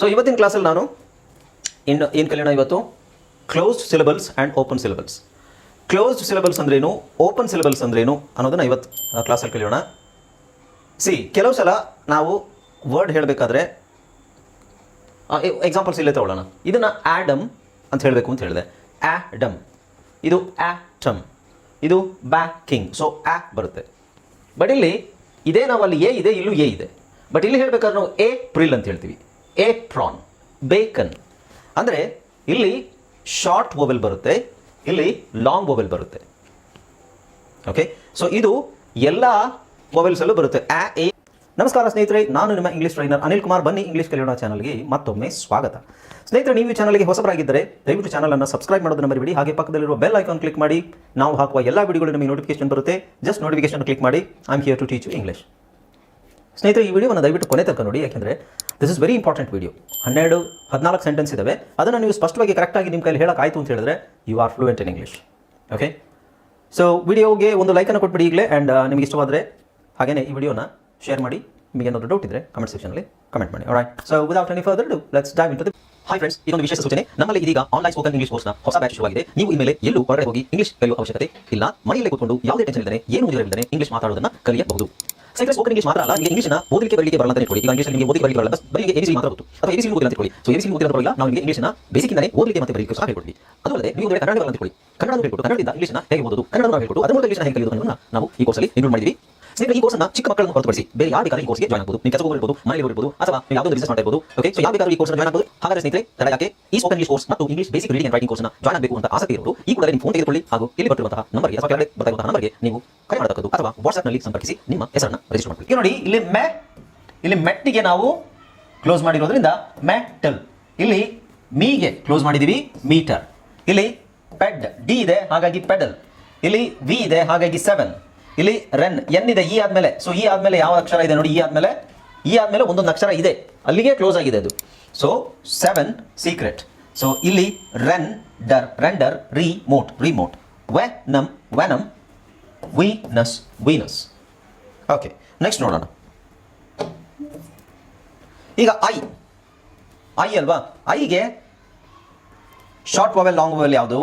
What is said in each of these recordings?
So ಇವತ್ತಿನ ಕ್ಲಾಸಲ್ಲಿ ನಾನು ಇನ್ನು ಏನು ಕಲಿಯೋಣ ಇವತ್ತು? Closed syllables and open syllables closed syllables ಅಂದ್ರೇನು ಓಪನ್ ಸಿಲೆಬಲ್ಸ್ ಅಂದ್ರೇನು ಅನ್ನೋದನ್ನ ಇವತ್ತು ಕ್ಲಾಸಲ್ಲಿ ಕಲಿಯೋಣ. ಸಿ ಕೆಲವು ಸಲ ನಾವು ವರ್ಡ್ ಹೇಳಬೇಕಾದ್ರೆ ಎಕ್ಸಾಂಪಲ್ಸ್ ಇಲ್ಲೇ ತಗೊಳ್ಳೋಣ. ಇದನ್ನು ಆ್ಯಡಮ್ ಅಂತ ಹೇಳಬೇಕು ಅಂತ ಹೇಳಿದೆ. ಆ್ಯಡಮ್ ಇದು ಆಟಮ್ ಇದು ಬ್ಯಾಕಿಂಗ್ ಸೊ ಆ ಬರುತ್ತೆ. ಬಟ್ ಇಲ್ಲಿ, ಇದೇ ನಾವು ಅಲ್ಲಿ ಎ ಇದೆ, ಇಲ್ಲೂ ಎ ಇದೆ. ಬಟ್ ಇಲ್ಲಿ ಹೇಳಬೇಕಾದ್ರೆ ನಾವು ಎ ಪ್ರಿಲ್ ಅಂತ ಹೇಳ್ತೀವಿ. Apron bacon. ಅಂದರೆ ಇಲ್ಲಿ ಶಾರ್ಟ್ ಓವೆಲ್ ಬರುತ್ತೆ, ಇಲ್ಲಿ ಲಾಂಗ್ ಓವೆಲ್ ಬರುತ್ತೆ. ಓಕೆ ಸೊ ಇದು ಎಲ್ಲ ಮೊಬೈಲ್ಸಲ್ಲೂ ಬರುತ್ತೆ. ಎ ನಮಸ್ಕಾರ ಸ್ನೇಹಿತರೆ, ನಾನು ನಿಮ್ಮ ಇಂಗ್ಲಿಷ್ ಟ್ರೈನರ್ ಅನಿಲ್ ಕುಮಾರ್. ಬನ್ನಿ ಇಂಗ್ಲಿಷ್ ಕಲಿಯೋಣ ಚಾನಲ್ಗೆ ಮತ್ತೊಮ್ಮೆ ಸ್ವಾಗತ. ಸ್ನೇಹಿತರೆ, ನೀವು ಈ ಚಾನಲ್ಗೆ ಹೊಸಬರಾಗಿದ್ದರೆ ದಯವಿಟ್ಟು ಚಾನಲನ್ನು ಸಬ್ಸ್ಕ್ರೈಬ್ ಮಾಡೋದನ್ನು ಮರಿಬೇಡಿ. ಹಾಗೆ ಪಕ್ಕದಲ್ಲಿರುವ ಬೆಲ್ ಐಕಾನ್ ಕ್ಲಿಕ್ ಮಾಡಿ. ನಾವು ಹಾಕುವ ಎಲ್ಲ ವಿಡಿಯೋಗಳು ನಿಮಗೆ ನೋಟಿಫಿಕೇಶನ್ ಬರುತ್ತೆ. ಜಸ್ಟ್ ನೋಟಿಫಿಕೇಶನ್ ಕ್ಲಿಕ್ ಮಾಡಿ. I am here to teach English ಸ್ನೇಹಿತರೆ, ಈ ವಿಡಿಯೋವನ್ನು ದಯವಿಟ್ಟು ಕೊನೆ ತನಕ ನೋಡಿ, ಯಾಕೆಂದರೆ this is very important video ಹನ್ನೆರಡು, ಹದಿನಾಲ್ಕು ಸೆಂಟೆನ್ಸ್ ಇದ್ದಾವೆ ಅದನ್ನು ನೀವು ಸ್ಪಷ್ಟವಾಗಿ ಕರೆಕ್ಟಾಗಿ ನಿಮ್ಮ ಕೈಲಿ ಹೇಳೋಕ್ಕಾಯ್ತು ಅಂತ ಹೇಳಿದ್ರೆ you are fluent in English okay so ವಿಡಿಯೋಗೆ ಒಂದು ಲೈಕನ್ನು ಕೊಟ್ಬಿಡಿ ಈಗಲೇ ಆ್ಯಂಡ್ ನಿಮಗೆ ಇಷ್ಟವಾದರೆ ಹಾಗೆಯೇ ಈ ವಿಡಿಯೋನ ಶೇರ್ ಮಾಡಿ. ನಿಮಗೆ ಏನಾದರೂ ಡೌಟ್ ಇದ್ದರೆ ಕಮೆಂಟ್ ಸೆಕ್ಷನಲ್ಲಿ ಕಮೆಂಟ್ ಮಾಡಿ. Right so without any further ado let's dive into hi friends ಇದೊಂದು ವಿಶೇಷ ಸೂಚನೆ. ನಮ್ಮಲ್ಲಿ ಇದೀಗ ಆನ್ಲೈನ್ ಸ್ಪೋಕನ್ ಇಂಗ್ಲಿಷ್ ಕೋರ್ಸ್ನ ಹೊಸ ಬ್ಯಾಚ್ ಶುರುವಾಗಿದೆ. ನೀವು ಇನ್ಮೇಲೆ ಎಲ್ಲೂ ಹೊರಗಡೆ ಹೋಗಿ ಇಂಗ್ಲಿಷ್ ಕಲಿಯುವ ಅವಶ್ಯಕತೆ ಇಲ್ಲ. ಮನೆಯಲ್ಲೇ ಕೂತ್ಕೊಂಡು ಯಾವುದೇ ಟೆನ್ಷನ್ ಇಲ್ಲದೆ, ಏನು ಇಲ್ಲದೆ ಇಂಗ್ಲಿಷ್ ಮಾತಾಡೋದನ್ನ ಕಲಿಯಬಹುದು. ಇಂಗ್ಲಿಷ್ ಮಾತ್ರ ಅಲ್ಲ ಇಂಗ್ಲಿಷ್ನ ಓದಲಿಕ್ಕೆ ಬರಲಿಕ್ಕೆ ಬರಲ್ಲ ಅಂತ ಇಟ್ಕೊಳ್ಳಿ ಈಗ ಇಂಗ್ಲಿಷ್ ನಿಮಗೆ ಓದಿ ಬರಲಿಕ್ಕೆ ಬರಲ್ಲ ಬಸ್ ಬರೀ ಎಬಿಸಿ ಮಾತ್ರ ಗೊತ್ತು ನಾವು ನಿಮಗೆ ಓದಲಿಕ್ಕೆ ಅದು ಅಲ್ಲದೆ ಕನ್ನಡ ಕನ್ನಡ ಹೇಗೆ ಓದೋದು ಅದರ ಮೂಲಕ ಹೇಗೆ ಕಲಿಯೋದು ನಾವು ಈ ಕೋರ್ಸಲ್ಲಿ ಇನ್ಕ್ಲೂಡ್ ಮಾಡಿದ್ದೀವಿ ಸ್ನೇಹಿತರೆ, ಈ ಕೋರ್ಸ್ನ ಚಿಕ್ಕ ಮಕ್ಕಳನ್ನು ಹೊರತುಪಡಿಸಿ ಬೇರೆ ಯಾರು ಬೇಕಾದ್ರೆ ಈ ಕೋರ್ಸ್ಗೆ ಜಾಯ್ನ್ ಆಗಬಹುದು ನೀವು ಕೆಲಸ ಹೋಗಿರಬಹುದು ಮನೆಯಲ್ಲಿ ಇರ್ಬೋದು, ಅಥವಾ ನೀವು ಯಾವುದೋ ಬಿಸ್ನೆಸ್ ಮಾಡ್ತಾ ಇರ್ಬೋದು ಓಕೆ ಸೊ ಯಾವ ಬೇಕಾದ್ರೂ ಈ ಕೋರ್ಸ್ ಜಾಯ್ನ್ ಆಗಬಹುದು ಹಾಗಾದ್ರೆ ಸ್ನೇಹಿತರೆ, ತಡ ಯಾಕೆ? ಈ ಸ್ಪೋಕನ್ ಇಂಗ್ಲಿಷ್ ಕೋರ್ಸ್ ಮತ್ತು English basic reading and writing ಕೋರ್ಸ್ನ ಜಾಯ್ನ್ ಆಗಬೇಕು ಅಂತ ಆಸಕ್ತಿ ಇರೋದು ಈ ಕೂಡ ನಿಮ್ಮ ಫೋನ್ ತೆಗೆದುಕೊಳ್ಳಿ ಹಾಗೂ ಇಲ್ಲಿ ಬರ್ತಿರುವಂತಹ ನಂಬರ್ಗೆ ಅಥವಾ ಕೆಳಗಡೆ ಇರುವಂತಹ ನಂಬರ್ಗೆ ನೀವು ಕರೆ ಮಾಡತಕ್ಕದ್ದು ಅಥವಾ ವಾಟ್ಸ್ಆಪ್ನಲ್ಲಿ ಸಂಪರ್ಕಿಸಿ ನಿಮ್ಮ ಹೆಸರನ್ನ ರಿಜಿಸ್ಟರ್ ಮಾಡಬೇಕು ನೋಡಿ, ಇಲ್ಲಿ ಮೆ ಇಲ್ಲಿ ಮೆಟ್ಟಿಗೆ ನಾವು ಕ್ಲೋಸ್ ಮಾಡಿರೋದ್ರಿಂದ ಮೆಟಲ್ ಇಲ್ಲಿ ಮೀಗೆ ಕ್ಲೋಸ್ ಮಾಡಿದೀವಿ, ಮೀಟರ್. ಇಲ್ಲಿ ಪೆಡ್, ಡಿ ಇದೆ, ಹಾಗಾಗಿ ಪೆಡಲ್. ಇಲ್ಲಿ ವಿ ಇದೆ, ಹಾಗಾಗಿ ಸೆವೆನ್. ಇಲ್ಲಿ ರೆನ್ ಎನ್ ಇದೆ ಈ ಆದ್ಮೇಲೆ. ಸೊ ಈ ಆದ್ಮೇಲೆ ಯಾವ ಅಕ್ಷರ ಇದೆ ನೋಡಿ ಈ ಆದ್ಮೇಲೆ ಈ ಆದ್ಮೇಲೆ ಒಂದೊಂದು ಅಕ್ಷರ ಇದೆ. ಅಲ್ಲಿಗೆ ಕ್ಲೋಸ್ ಆಗಿದೆ ಅದು. ಸೊ ಸೆವೆನ್ ಸೀಕ್ರೆಟ್ ಸೊ ಇಲ್ಲಿ render render remote remote venom venom Venus Venus okay next ನೋಡೋಣ. ಈಗ ಐ ಐ ಅಲ್ವಾ? ಐಗೆ ಶಾರ್ಟ್ ಮೊಬೈಲ್ ಲಾಂಗ್ ಮೊಬೈಲ್ ಯಾವುದು?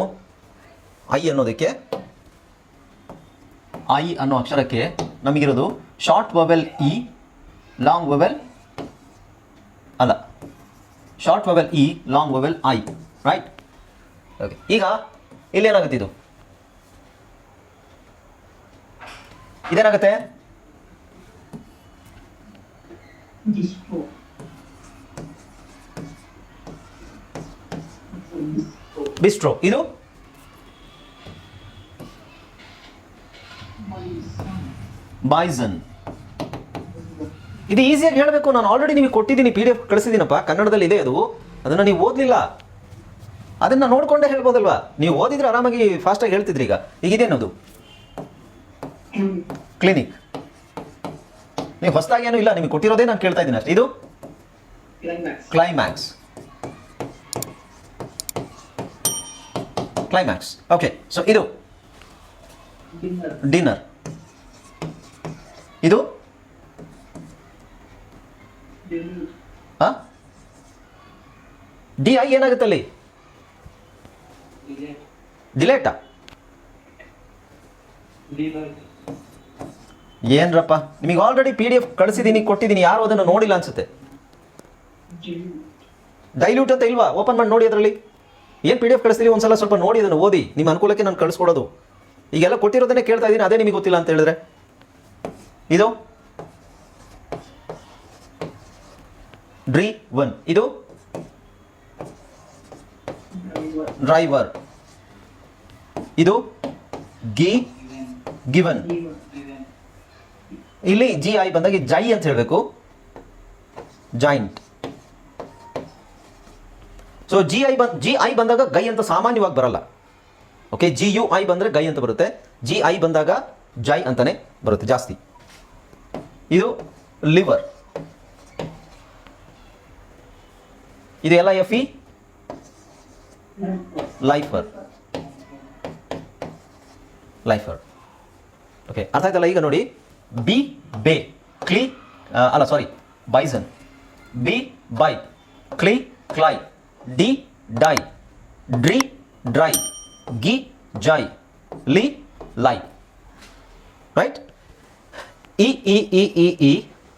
ಐ ಅನ್ನೋದಕ್ಕೆ ಐ ಅನ್ನೋ ಅಕ್ಷರಕ್ಕೆ ನಮಗಿರೋದು short vowel E long vowel ಅಲ್ಲ. Short vowel E long vowel I right okay ಈಗ ಇಲ್ಲೇನಾಗುತ್ತೆ ಇದು? ಇದೇನಾಗುತ್ತೆ. ಬಿಸ್ಟ್ರೋ ಇದು? ಬಾಯ್ಸನ್ ಇದು ಈಸಿಯಾಗಿ ಹೇಳಬೇಕು. ನಾನು ಆಲ್ರೆಡಿ ನಿಮಗೆ ಕೊಟ್ಟಿದ್ದೀನಿ ಪಿ ಡಿ ಎಫ್ ಕಳಿಸಿದ್ದೀನಪ್ಪ. ಕನ್ನಡದಲ್ಲಿ ಇದೆ ಅದು. ಅದನ್ನು ನೀವು ಓದಲಿಲ್ಲ. ಅದನ್ನು ನೋಡಿಕೊಂಡೇ ಹೇಳ್ಬೋದಲ್ವಾ? ನೀವು ಓದಿದ್ರೆ ಆರಾಮಾಗಿ ಫಾಸ್ಟಾಗಿ ಹೇಳ್ತಿದ್ರಿ ಈಗ. ಈಗ ಇದೇನದು? ಕ್ಲಿನಿಕ್ ನೀವು ಹೊಸದಾಗಿ ಏನೂ ಇಲ್ಲ. ನಿಮಗೆ ಕೊಟ್ಟಿರೋದೇ ನಾನು ಕೇಳ್ತಾ ಇದ್ದೀನಿ ಅಷ್ಟೇ. ಇದು? ಕ್ಲೈಮ್ಯಾಕ್ಸ್ ಕ್ಲೈಮ್ಯಾಕ್ಸ್ ಓಕೆ ಸೊ ಇದು? ಡಿನ್ನರ್ ಇದು. ಡಿ ಐ ಏನಾಗುತ್ತೆ ಅಲ್ಲಿ. ಡಿಲೇಟಾ. ಏನ್ರಪ್ಪ ನಿಮಗೆ ಆಲ್ರೆಡಿ ಪಿ ಡಿ ಎಫ್ ಕಳಿಸಿದ್ದೀನಿ ಕೊಟ್ಟಿದ್ದೀನಿ ಯಾರು ಅದನ್ನು ನೋಡಿಲ್ಲ ಅನ್ಸುತ್ತೆ. ಡೈಲ್ಯೂಟ್ ಅಂತ ಇಲ್ವಾ ಓಪನ್ ಮಾಡಿ ನೋಡಿ ಅದರಲ್ಲಿ ಏನು ಪಿ ಡಿ ಎಫ್ ಕಳಿಸ್ತೀರಿ ಒಂದ್ಸಲ ಸ್ವಲ್ಪ ನೋಡಿ ಅದನ್ನು ಓದಿ ನಿಮ್ಮ ಅನುಕೂಲಕ್ಕೆ ನಾನು ಕಳಿಸ್ಕೊಡೋದು ಈಗೆಲ್ಲ ಕೊಟ್ಟಿರೋದನ್ನೇ ಕೇಳ್ತಾ ಇದ್ದೀನಿ ಅದೇ ನಿಮಗೆ ಗೊತ್ತಿಲ್ಲ ಅಂತ ಹೇಳಿದ್ರೆ ಇದು? ಡ್ರೀ ಒನ್ ಇದು? ಡ್ರೈವರ್ ಇದು? ಗಿ ಗಿವನ್ ಇಲ್ಲಿ ಜಿ ಐ ಬಂದಾಗ ಜೈ ಅಂತ ಹೇಳಬೇಕು. ಜಾಯಿಂಟ್ ಸೊ ಜಿ ಐ ಬಂದ್ ಜಿ ಐ ಬಂದಾಗ ಗೈ ಅಂತ ಸಾಮಾನ್ಯವಾಗಿ ಬರಲ್ಲ. ಓಕೆ ಜಿ ಯು ಐ ಬಂದರೆ ಗೈ ಅಂತ ಬರುತ್ತೆ. ಜಿ ಐ ಬಂದಾಗ ಜೈ ಅಂತಾನೆ ಬರುತ್ತೆ ಜಾಸ್ತಿ. ಇದು ಲಿವರ್ ಇದು ಎಲ್ಲ F E lifer lifer okay ಅರ್ಥ ಆಯ್ತಲ್ಲ ಈಗ ನೋಡಿ. ಬಿ ಬೇ ಕ್ಲೀ ಅಲ್ಲ sorry bison B by clee cly D dy dri dry ಗಿ ಜೈ ಲಿ ಲೈ right E E E E E,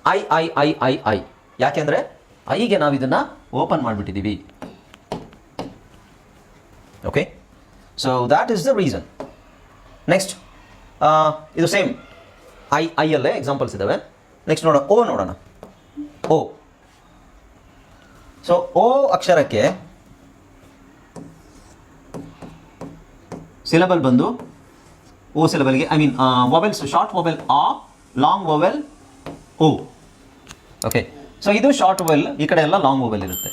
I I I I I. ಯಾಕೆಂದರೆ ಐಗೆ ನಾವು ಇದನ್ನು open ಮಾಡಿಬಿಟ್ಟಿದ್ದೀವಿ. Okay so that is the reason next ಇದು ಸೇಮ್ ಐ ಐ ಅಲ್ಲೇ examples ಇದ್ದಾವೆ ನೆಕ್ಸ್ಟ್ ನೋಡೋಣ. ಓ ನೋಡೋಣ. ಓ ಸೊ ಓ ಅಕ್ಷರಕ್ಕೆ ಸಿಲಬಲ್ ಬಂದು O ಸಿಲಬಲ್ಗೆ I mean mobiles short mobile ಆ long vowel O okay so ಇದು ಶಾರ್ಟ್ ಮೊಬೈಲ್ ಈ ಕಡೆ ಎಲ್ಲ ಲಾಂಗ್ ಓವೆಲ್ ಇರುತ್ತೆ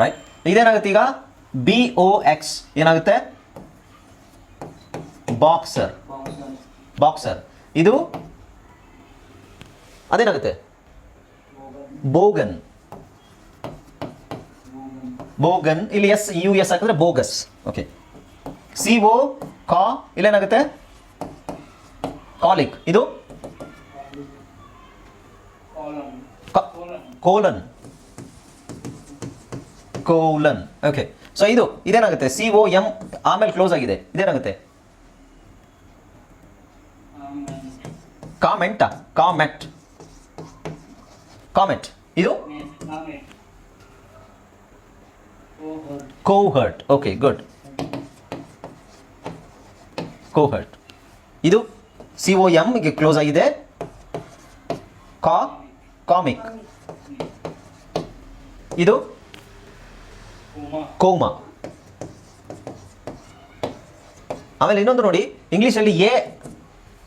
ರೈಟ್ ಇದೇನಾಗುತ್ತೆ ಈಗ? ಬಿ ಒ ಎಕ್ಸ್ ಏನಾಗುತ್ತೆ? ಬಾಕ್ಸರ್ ಬಾಕ್ಸರ್ ಇದು ಅದೇನಾಗುತ್ತೆ? ಬೋಗನ್ ಬೋಗನ್ ಇಲ್ಲಿ ಎಸ್ ಯು ಎಸ್ ಹಾಕಿದ್ರೆ ಬೋಗಸ್ ಓಕೆ ಸಿ ಓ ಕಾ ಇಲ್ಲೇನಾಗುತ್ತೆ? ಕಾಲಿಕ್ ಇದು? ಕೋಲನ್ ಕೋಲನ್ ಓಕೆ ಸೊ ಇದು ಇದೇನಾಗುತ್ತೆ? ಸಿ ಓ ಎಂ ಆಮೇಲೆ ಕ್ಲೋಸ್ ಆಗಿದೆ. ಇದೇನಾಗುತ್ತೆ? ಕಾಮೆಂಟ್ ಕಾಮೆಂಟ್ ಕಾಮೆಂಟ್ ಇದು? ಕೋಹರ್ಟ್ ಓಕೆ ಗುಡ್ ಕೋಹರ್ಟ್ ಇದು ಸಿ ಒ ಎಮ್ಗೆ ಕ್ಲೋಸ್ ಆಗಿದೆ. ಕಾ ಕಾಮಿಕ್ ಇದು? ಕೋಮಾ. ಆಮೇಲೆ ಇನ್ನೊಂದು ನೋಡಿ, ಇಂಗ್ಲೀಷಲ್ಲಿ ಎ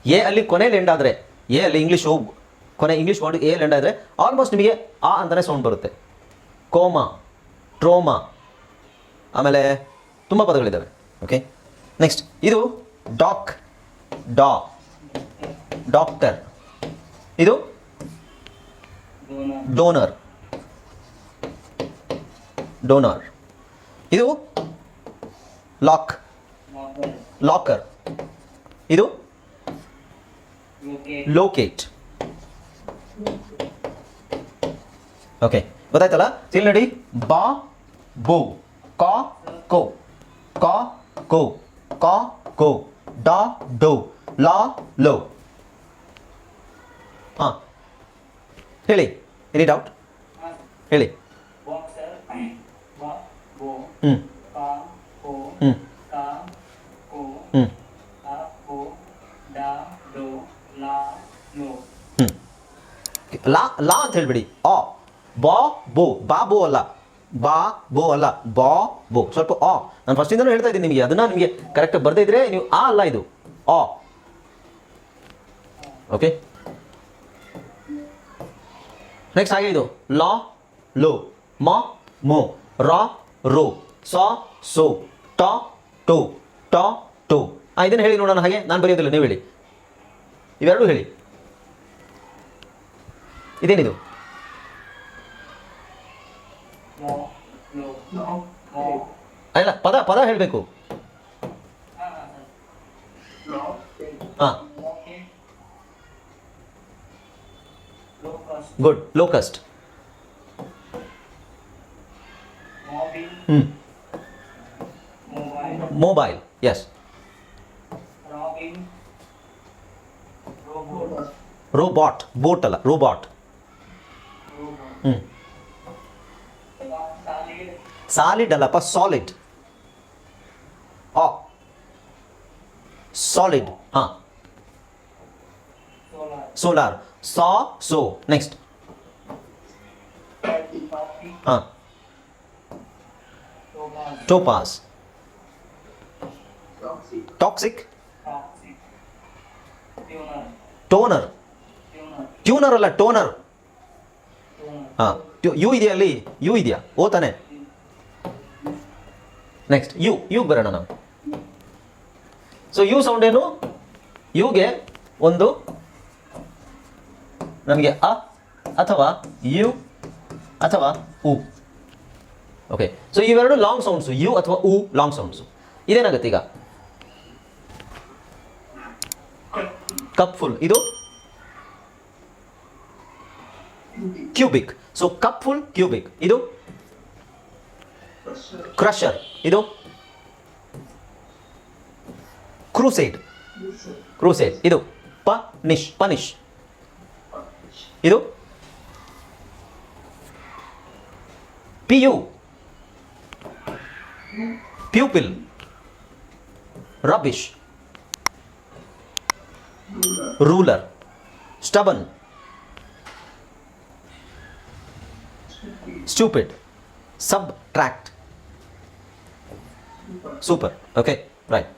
ಎ ಅಲ್ಲಿ ಕೊನೆಯಲ್ಲಿ ಎಂಡ್ ಆದರೆ, ಎ ಅಲ್ಲಿ ಇಂಗ್ಲೀಷ್, ಕೊನೆ ಇಂಗ್ಲೀಷ್ ವರ್ಡ್ ಎ ಎಂಡ್ ಆದರೆ ಆಲ್ಮೋಸ್ಟ್ ನಿಮಗೆ ಆ ಅಂತಲೇ ಸೌಂಡ್ ಬರುತ್ತೆ. Coma, trauma. ಆಮೇಲೆ ತುಂಬ ಪದಗಳಿದ್ದಾವೆ ಓಕೆ ನೆಕ್ಸ್ಟ್ ಇದು ಡಾಕ್, ಡಾ, ಡಾಕ್ಟರ್. ಇದು ಡೋನರ್. ಡೋನರ್. ಇದು ಲಾಕ್. ಲಾಕರ್. ಇದು ಲೋಕೇಟ್. ಓಕೆ ಗೊತ್ತಾಯ್ತಲ್ಲ? ಇಲ್ಲಿ ನೋಡಿ ಬಾ ಬೋ ಕಾ ಕೋ. ಕಾ ಕೋ. ಕಾ ಕೋ. ಡಾ ಡೋ. ಲಾ ಲೋ. ಹಾಂ ಹೇಳಿ ಎನಿ ಡೌಟ್ ಹೇಳಿ. ಹ್ಞೂ ಹ್ಞೂ ಹ್ಞೂ ಲಾ, ಲೋ ಅಂತ ಹೇಳ್ಬಿಡಿ. ಆ, ಬಾ, ಬೋ. ಬಾ, ಬೋ ಅಲ್ಲ. ಬಾ, ಬೋ ಅಲ್ಲ. ಬಾ, ಬೋ. ಸ್ವಲ್ಪ ಆ. ನಾನು ಫಸ್ಟಿಂದನೂ ಹೇಳ್ತಾ ಇದ್ದೀನಿ ನಿಮಗೆ. ಅದನ್ನ ನಿಮಗೆ ಕರೆಕ್ಟಾಗಿ ಬರ್ದೇ ಇದ್ರೆ ನೀವು ಆ ಅಲ್ಲ ಇದು. ಆ. ಓಕೆ ನೆಕ್ಸ್ಟ್ ಹಾಗೆ ಇದು ಲಾ ಲೋ ಮ ಮೊ ರ ರೋ ಸ ಸೊ ಟ ಟೋ ಟ ಟೋ ಇದನ್ನು ಹೇಳಿ ನೋಡೋಣ ಹಾಗೆ. ನಾನು ಬರೆಯೋದಿಲ್ಲ ನೀವು ಹೇಳಿ. ಇವೆರಡು ಹೇಳಿ. ಇದೇನಿದು? ಅಲ್ಲ ಪದ ಪದ ಹೇಳಬೇಕು ಹಾ ಲೋ ಹಾಂ okay locus good locust mobile ಹ್ಞೂ mobile mobile yes robin robot robot bot ಅಲ್ಲ ರೋಬಾಟ್ ರೋಬೋಟ್ ಹ್ಞೂ ಸಾಲಿಡ್ ಸಾಲಿಡ್ ಅಲ್ಲಪ್ಪ ಸಾಲಿಡ್ ಆ ಸಾಲಿಡ್ ಹಾಂ ಸೋಲಾರ್ ಸೋಲಾರ್ ಸಾ ಸೋ ನೆಕ್ಸ್ಟ್ ಕಾಫಿ ಹಾಂ. ಟೋಪಾಸ್ ಟಾಕ್ಸಿಕ್ ಟೋನರ್ ಟ್ಯೂನರ್ ಅಲ್ಲ ಟೋನರ್ ಹಾಂ ಯು ಇದೆಯಾ ಅಲ್ಲಿ? ಯು ಇದೆಯಾ? ಓ ತಾನೆ. ನೆಕ್ಸ್ಟ್ ಯು ಯು ಬರೋಣ ನಾವು. ಸೊ ಯು ಸೌಂಡ್ ಏನು? ಯುಗೆ ಒಂದು, ನಮಗೆ ಅ ಅಥವಾ ಯು ಅಥವಾ ಉ ಓಕೆ ಸೊ ಇವೆರಡು ಲಾಂಗ್ ಸೌಂಡ್ಸು ಯು ಅಥವಾ ಉ ಲಾಂಗ್ ಸೌಂಡ್ಸು ಇದೇನಾಗುತ್ತೆ ಈಗ? ಕಪ್ ಫುಲ್ ಇದು? Cubic so cupful cubic ಇದು? ಕ್ರಷರ್ ಇದು? ಕ್ರೂಸೈಡ್ ಕ್ರೂಸೈಡ್ ಇದು? ಪನಿಶ್ ಪನಿಷ್ ಇದು? P U pupil. Rubbish ruler. Stubborn. Stupid. Subtract super. Okay, right.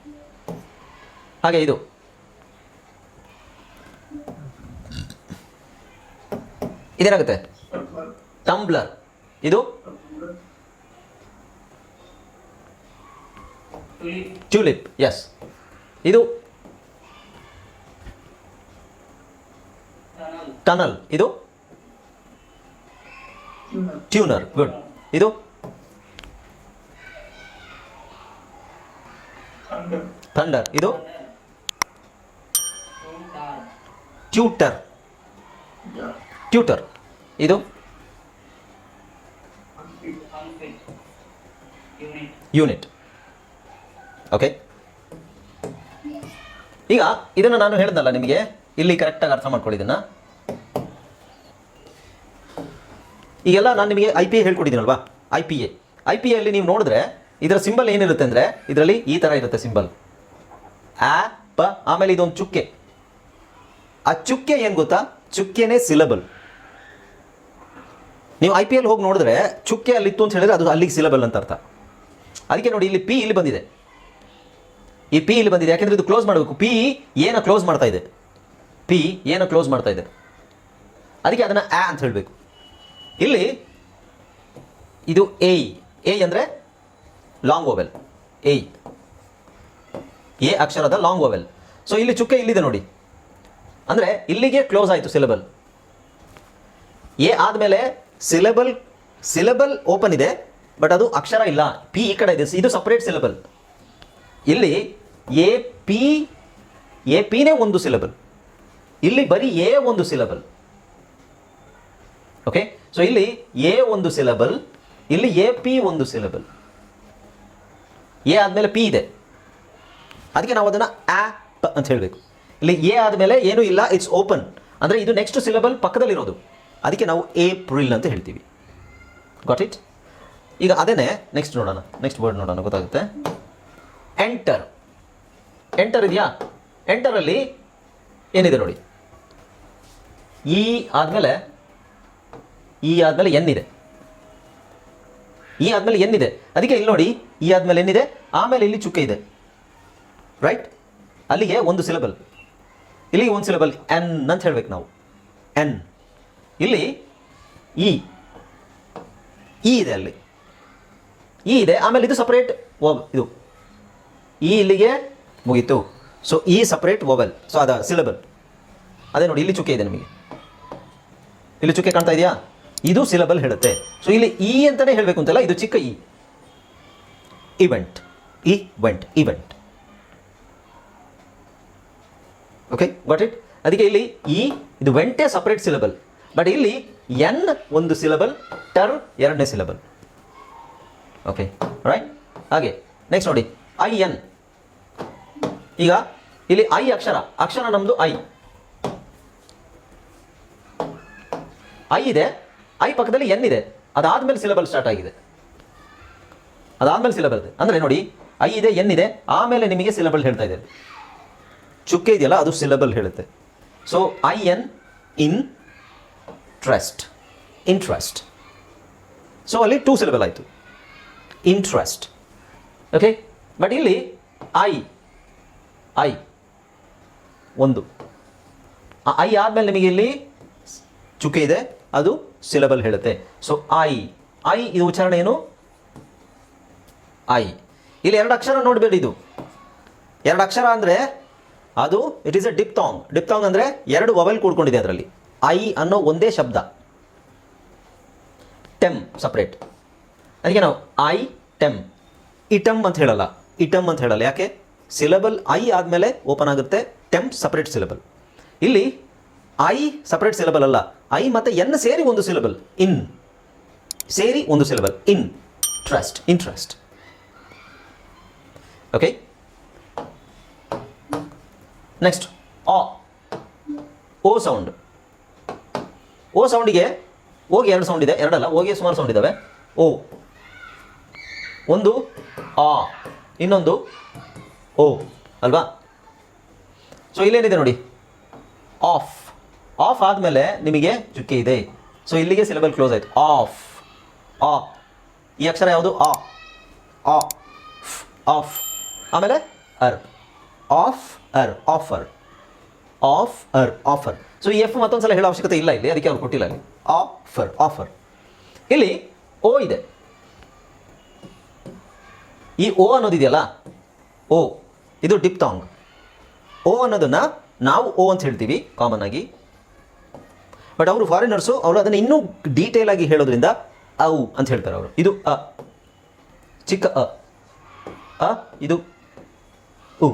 ಹಾಗೆ ಇದು. ಇದೇನಾಗುತ್ತೆ? ಟಂಬ್ಲರ್. ಇದು? ಟ್ಯೂಲಿಪ್ ಎಸ್ ಇದು? ಟನಲ್ ಇದು? ಟ್ಯೂನರ್ ಗುಡ್ ಇದು? ಥಂಡರ್ ಇದು? ಟ್ಯೂಟರ್ ಟ್ಯೂಟರ್ ಇದು? ಯೂನಿಟ್ ಓಕೆ ಈಗ ಇದನ್ನು ನಾನು ಹೇಳ್ದಲ್ಲ ನಿಮಗೆ. ಇಲ್ಲಿ ಕರೆಕ್ಟಾಗಿ ಅರ್ಥ ಮಾಡ್ಕೊಳ್ಳಿ ಇದನ್ನು. ಈಗೆಲ್ಲ ನಾನು ನಿಮಗೆ I P A ಹೇಳ್ಕೊಟ್ಟಿದ್ದೀನಲ್ವಾ? I P A I P ಎಲ್ಲಿ ನೀವು ನೋಡಿದ್ರೆ ಇದರ ಸಿಂಬಲ್ ಏನಿರುತ್ತೆ ಅಂದರೆ ಇದರಲ್ಲಿ ಈ ಥರ ಇರುತ್ತೆ ಸಿಂಬಲ್ ಆ, ಪ, ಆಮೇಲೆ ಇದೊಂದು ಚುಕ್ಕೆ. ಆ ಚುಕ್ಕೆ ಏನು ಗೊತ್ತಾ? ಚುಕ್ಕೆನೇ ಸಿಲಬಲ್ ನೀವು ಐ ಪಿ ಎಲ್ ಹೋಗಿ ನೋಡಿದ್ರೆ ಚುಕ್ಕೆ ಅಲ್ಲಿತ್ತು ಅಂತ ಹೇಳಿದ್ರೆ ಅದು ಅಲ್ಲಿಗೆ ಸಿಲಬಲ್ ಅಂತ ಅರ್ಥ. ಅದಕ್ಕೆ ನೋಡಿ ಇಲ್ಲಿ ಪಿ ಇಲ್ಲಿ ಬಂದಿದೆ. ಈ ಪಿ ಇಲ್ಲಿ ಬಂದಿದೆ. ಯಾಕೆಂದ್ರೆ ಇದು ಕ್ಲೋಸ್ ಮಾಡಬೇಕು. ಪಿ ಏನೋ ಕ್ಲೋಸ್ ಮಾಡ್ತಾ ಇದೆ? ಪಿ ಏನೋ ಕ್ಲೋಸ್ ಮಾಡ್ತಾ ಇದೆ? ಅದಕ್ಕೆ ಅದನ್ನು ಆ ಅಂತ ಹೇಳಬೇಕು. ಇಲ್ಲಿ ಇದು ಎ ಎ ಅಂದರೆ ಲಾಂಗ್ ಓವೆಲ್ ಎ ಎ ಅಕ್ಷರದ ಲಾಂಗ್ ಓವೆಲ್ ಸೊ ಇಲ್ಲಿ ಚುಕ್ಕೆ ಇಲ್ಲಿದೆ ನೋಡಿ. ಅಂದರೆ ಇಲ್ಲಿಗೆ ಕ್ಲೋಸ್ ಆಯಿತು ಸಿಲೆಬಲ್ ಎ ಆದಮೇಲೆ ಸಿಲೆಬಲ್ ಸಿಲೆಬಲ್ ಓಪನ್ ಇದೆ. ಬಟ್ ಅದು ಅಕ್ಷರ ಇಲ್ಲ. ಪಿ ಈ ಕಡೆ ಇದೆ. ಇದು ಸಪ್ರೇಟ್ ಸಿಲೆಬಲ್ ಇಲ್ಲಿ ಎ ಪಿ ಎ ಪಿನೇ ಒಂದು ಸಿಲೆಬಲ್ ಇಲ್ಲಿ ಬರೀ ಎ ಒಂದು ಸಿಲೆಬಲ್ ಓಕೆ ಸೊ ಇಲ್ಲಿ ಎ ಒಂದು ಸಿಲೆಬಲ್ ಇಲ್ಲಿ ಎ ಪಿ ಒಂದು ಸಿಲೆಬಲ್ ಎ ಆದಮೇಲೆ ಪಿ ಇದೆ. ಅದಕ್ಕೆ ನಾವು ಅದನ್ನು ಆ್ಯಪ್ ಅಂತ ಹೇಳಬೇಕು. ಇಲ್ಲಿ ಎ ಆದಮೇಲೆ ಏನೂ ಇಲ್ಲ ಇಟ್ಸ್ ಓಪನ್ ಅಂದರೆ ಇದು ನೆಕ್ಸ್ಟ್ ಸಿಲೆಬಲ್ ಪಕ್ಕದಲ್ಲಿರೋದು. ಅದಕ್ಕೆ ನಾವು ಏಪ್ರಿಲ್ ಅಂತ ಹೇಳ್ತೀವಿ. ಗಾಟ್ ಇಟ್ ಈಗ ಅದೇನೆ ನೆಕ್ಸ್ಟ್ ನೋಡೋಣ ನೆಕ್ಸ್ಟ್ ವರ್ಡ್ ನೋಡೋಣ, ಗೊತ್ತಾಗುತ್ತೆ? ಎಂಟರ್ ಎಂಟರ್ ಇದೆಯಾ? ಎಂಟರಲ್ಲಿ ಏನಿದೆ ನೋಡಿ? ಇ ಆದಮೇಲೆ ಈ ಆದಮೇಲೆ ಎನ್ ಇದೆ. ಇ ಆದಮೇಲೆ ಎನ್ ಇದೆ. ಅದಕ್ಕೆ ಇಲ್ಲಿ ನೋಡಿ ಈ ಆದಮೇಲೆ ಏನಿದೆ ಆಮೇಲೆ ಇಲ್ಲಿ ಚುಕ್ಕೆ ಇದೆ. ರೈಟ್ ಅಲ್ಲಿಗೆ ಒಂದು ಸಿಲೆಬಲ್ ಇಲ್ಲಿಗೆ ಒಂದು ಸಿಲೆಬಲ್ ಎನ್ ಅಂತ ಹೇಳ್ಬೇಕು ನಾವು. ಎನ್ ಇಲ್ಲಿ ಇ ಇ ಇದೆ ಅಲ್ಲಿ. ಇ ಇದೆ, ಆಮೇಲೆ ಇದು ಸಪ್ರೇಟ್ ಇದು. ಇ ಇಲ್ಲಿಗೆ ಮುಗೀತು. So E separate vowel so ಅದ ಸಿಲೆಬಲ್ ಅದೇ ನೋಡಿ, ಇಲ್ಲಿ ಚುಕ್ಕೆ ಇದೆ ನಿಮಗೆ. ಇಲ್ಲಿ ಚುಕ್ಕೆ ಕಾಣ್ತಾ ಇದೆಯಾ? ಇದು ಸಿಲಬಲ್ ಹೇಳುತ್ತೆ. ಸೊ ಇಲ್ಲಿ ಇ ಅಂತಲೇ ಹೇಳಬೇಕು ಅಂತಲ್ಲ, ಇದು ಚಿಕ್ಕ E event E vent event okay got it ಅದಕ್ಕೆ ಇಲ್ಲಿ ಇ ಇದು ವೆಂಟೇ ಸಪ್ರೇಟ್ ಸಿಲಬಲ್ ಬಟ್ ಇಲ್ಲಿ ಎನ್ ಒಂದು ಸಿಲೆಬಲ್ ಟರ್ ಎರಡನೇ ಸಿಲೆಬಲ್ ಓಕೆ ರೈಟ್ ಹಾಗೆ ನೆಕ್ಸ್ಟ್ ನೋಡಿ ಐ ಎನ್ ಈಗ, ಇಲ್ಲಿ ಐ ಅಕ್ಷರ ಅಕ್ಷರ ನಮ್ಮದು ಐ ಐ ಇದೆ ಐ ಪಕ್ಕದಲ್ಲಿ ಎನ್ ಇದೆ, ಅದಾದ್ಮೇಲೆ ಸಿಲೆಬಲ್ ಸ್ಟಾರ್ಟ್ ಆಗಿದೆ. ಅದಾದ್ಮೇಲೆ ಸಿಲೆಬಲ್ ಇದೆ. ಅಂದರೆ ನೋಡಿ ಐ ಇದೆ ಎನ್ ಇದೆ, ಆಮೇಲೆ ನಿಮಗೆ ಸಿಲೆಬಲ್ ಹೇಳ್ತಾ ಇದೆ ಚುಕ್ಕೆ ಇದೆಯಲ್ಲ, ಅದು ಸಿಲೆಬಲ್ ಹೇಳುತ್ತೆ. So I N in trust interest so ಅಲ್ಲಿ ಟೂ ಸಿಲೆಬಲ್ ಆಯಿತು. ಇಂಟ್ರೆಸ್ಟ್ ಓಕೆ ಬಟ್ ಇಲ್ಲಿ ಐ ಐ ಒಂದು. ಐ ಆದಮೇಲೆ ನಿಮಗೆ ಇಲ್ಲಿ ಚುಕ್ಕೆ ಇದೆ. ಅದು ಸಿಲೆಬಲ್ ಹೇಳುತ್ತೆ. ಸೊ ಐ ಐ ಇದು ಉಚ್ಚಾರಣೆ ಏನು? ಐ ಇಲ್ಲಿ ಎರಡು ಅಕ್ಷರ ನೋಡಬೇಡಿ ಇದು. ಎರಡು ಅಕ್ಷರ ಅಂದರೆ ಅದು it is a diphthong diphthong ಅಂದರೆ ಎರಡು ವವೆಲ್ ಕೂಡ್ಕೊಂಡಿದೆ ಅದರಲ್ಲಿ. ಐ ಅನ್ನೋ ಒಂದೇ ಶಬ್ದ. ಟೆಮ್ ಸಪ್ರೇಟ್ ಅದಕ್ಕೆ ನಾವು ಐ ಟೆಮ್ ಇಟಮ್ ಅಂತ ಹೇಳಲ್ಲ. ಇಟಮ್ ಅಂತ ಹೇಳಲ್ಲ. ಯಾಕೆ? ಸಿಲೆಬಲ್ ಐ ಆದಮೇಲೆ ಓಪನ್ ಆಗುತ್ತೆ. ಟೆಮ್ ಸಪ್ರೇಟ್ ಸಿಲೆಬಲ್ ಇಲ್ಲಿ ಐ ಸಪ್ರೇಟ್ ಸಿಲೆಬಲ್ ಅಲ್ಲ. ಐ ಮತ್ತು ಎನ್ ಸೇರಿ ಒಂದು ಸಿಲೆಬಲ್ ಇನ್ ಸೇರಿ ಒಂದು syllable in trust interest okay next ಆ ಓ ಸೌಂಡ್ ಓ ಸೌಂಡಿಗೆ ಓಗೆ ಎರಡು ಸೌಂಡ್ ಇದೆ. ಎರಡಲ್ಲ. ಓಗೆ ಸುಮಾರು ಸೌಂಡ್ ಇದ್ದಾವೆ ಓ ಒಂದು, ಆ, ಇನ್ನೊಂದು, ಓ, ಅಲ್ವಾ? ಸೊ ಇಲ್ಲೇನಿದೆ ನೋಡಿ? ಆಫ್ ಆಫ್ ಆದಮೇಲೆ ನಿಮಗೆ ಚುಕ್ಕೆ ಇದೆ. ಸೊ ಇಲ್ಲಿಗೆ ಸಿಲೆಬಲ್ ಕ್ಲೋಸ್ ಆಯಿತು. ಆಫ್ ಆ ಈ ಅಕ್ಷರ ಯಾವುದು? ಆ ಆ ಆಫ್ ಆಮೇಲೆ ಅರ್ off er offer off er offer so ಈ ಎಫ್ ಮತ್ತೊಂದು ಸಲ ಹೇಳೋ ಅವಶ್ಯಕತೆ ಇಲ್ಲ ಇಲ್ಲಿ. ಅದಕ್ಕೆ ಅವ್ರು ಕೊಟ್ಟಿಲ್ಲ ಅಲ್ಲಿ. ಆಫರ್ ಆಫರ್ ಇಲ್ಲಿ ಓ ಇದೆ. ಈ ಓ ಅನ್ನೋದಿದೆಯಲ್ಲ? ಓ, ಇದು ಡಿಪ್ತಾಂಗ್ ಓ ಅನ್ನೋದನ್ನ ನಾವು ಓ ಅಂತ ಹೇಳ್ತೀವಿ ಕಾಮನ್ ಆಗಿ. ಬಟ್ ಅವರು ಫಾರಿನರ್ಸು ಅವರು ಅದನ್ನು ಇನ್ನೂ ಡೀಟೇಲ್ ಆಗಿ ಹೇಳೋದ್ರಿಂದ ಔ ಅಂತ ಹೇಳ್ತಾರೆ ಅವರು. ಇದು ಅ, ಚಿಕ್ಕ ಅ ಇದು ಉ.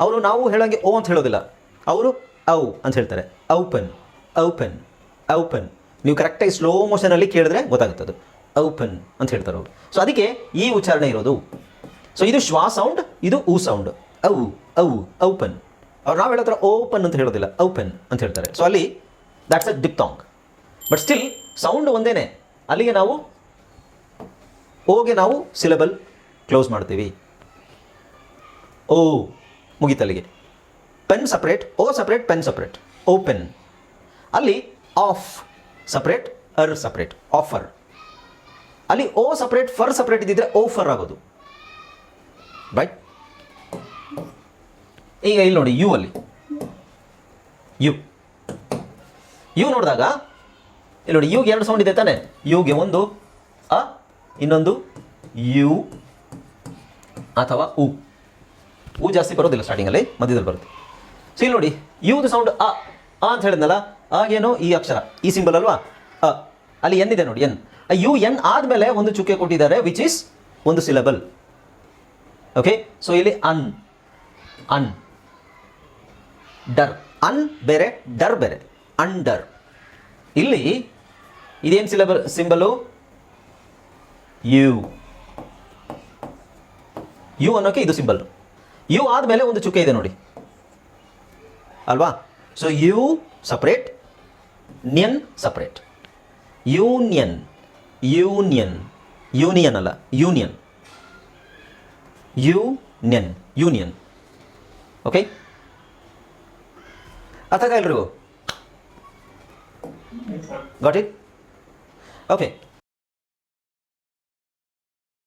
ಅವರು ನಾವು ಹೇಳೋಂಗೆ ಓ ಅಂತ ಹೇಳೋದಿಲ್ಲ. ಅವರು ಔ ಅಂತ ಹೇಳ್ತಾರೆ. ಔಪನ್ ಔಪನ್ ಔಪನ್ ನೀವು ಕರೆಕ್ಟಾಗಿ ಸ್ಲೋ ಮೋಷನಲ್ಲಿ ಕೇಳಿದ್ರೆ ಗೊತ್ತಾಗುತ್ತೆ ಔಪನ್ ಅಂತ ಹೇಳ್ತಾರೆ ಅವರು. ಸೊ ಅದಕ್ಕೆ ಈ ಉಚ್ಚಾರಣೆ ಇರೋದು. ಸೊ ಇದು ಶ್ವಾ ಸೌಂಡ್ ಇದು ಊ ಸೌಂಡ್ ಔ ಔ ಓಪನ್ ಅವ್ರು ನಾವು ಹೇಳತ್ರ ಓಪನ್ ಅಂತ ಹೇಳೋದಿಲ್ಲ ಓಪನ್ ಅಂತ ಹೇಳ್ತಾರೆ. ಸೊ ಅಲ್ಲಿ that's a diphthong but still sound ಒಂದೇನೆ. ಅಲ್ಲಿಗೆ ನಾವು ಓಗೆ ನಾವು ಸಿಲೆಬಲ್ ಕ್ಲೋಸ್ ಮಾಡ್ತೀವಿ. ಓ ಮುಗೀತಲ್ಲಿಗೆ pen separate O separate pen separate open ಅಲ್ಲಿ of separate R separate offer ಅಲ್ಲಿ ಓ ಸಪ್ರೇಟ್ ಫರ್ ಸಪ್ರೇಟ್ ಇದ್ದಿದ್ರೆ ಫರ್ ಆಗೋದು. ರೈಟ್ ಈಗ ಇಲ್ಲಿ ನೋಡಿ ಯು ಅಲ್ಲಿ. ಯು ಯು ನೋಡಿದಾಗ, ಇಲ್ಲಿ ನೋಡಿ ಯುಗೆ ಎರಡು ಸೌಂಡ್ ಇದೆ ತಾನೆ. ಯುಗೆ ಒಂದು, ಅ, ಇನ್ನೊಂದು ಯು ಅಥವಾ ಉ ಉ ಜಾಸ್ತಿ ಬರೋದಿಲ್ಲ ಸ್ಟಾರ್ಟಿಂಗಲ್ಲಿ ಮಧ್ಯದಲ್ಲಿ ಬರುತ್ತೆ. ಸೊ ಇಲ್ಲಿ ನೋಡಿ ಯುದು ಸೌಂಡ್ ಅ ಅಂತ ಹೇಳಿದ್ನಲ್ಲ ಆಗೇನು ಈ ಅಕ್ಷರ, ಈ ಸಿಂಬಲ್ ಅಲ್ವಾ? ಅ. ಅಲ್ಲಿ ಎನ್ ಇದೆ ನೋಡಿ ಎನ್ ಯು ಎನ್ ಆದಮೇಲೆ ಒಂದು ಚುಕ್ಕೆ ಕೊಟ್ಟಿದ್ದಾರೆ ವಿಚ್ ಇಸ್ ಒಂದು ಸಿಲಬಲ್ ಓಕೆ ಸೊ ಇಲ್ಲಿ ಅನ್ ಅನ್, ಡರ್. ಅನ್ ಬೇರೆ, ಡರ್ ಬೇರೆ. ಅಂಡರ್. ಇಲ್ಲಿ ಇದೇನು ಸಿಲೆಬಲ್ ಸಿಂಬಲು ಯು. ಯು ಅನ್ನೋಕೆ ಇದು ಸಿಂಬಲ್ ಯು ಆದಮೇಲೆ ಒಂದು ಚುಕ್ಕೆ ಇದೆ ನೋಡಿ. ಅಲ್ವಾ? So u separate nion separate union. Union union ಅಲ್ಲ ಯೂನಿಯನ್ ಯೂನಿಯನ್ ಯೂನಿಯನ್ ಓಕೆ ಅರ್ಥ ಎಲ್ರಿಗೂ ಗಾಟ್ ಇಟ್ ಓಕೆ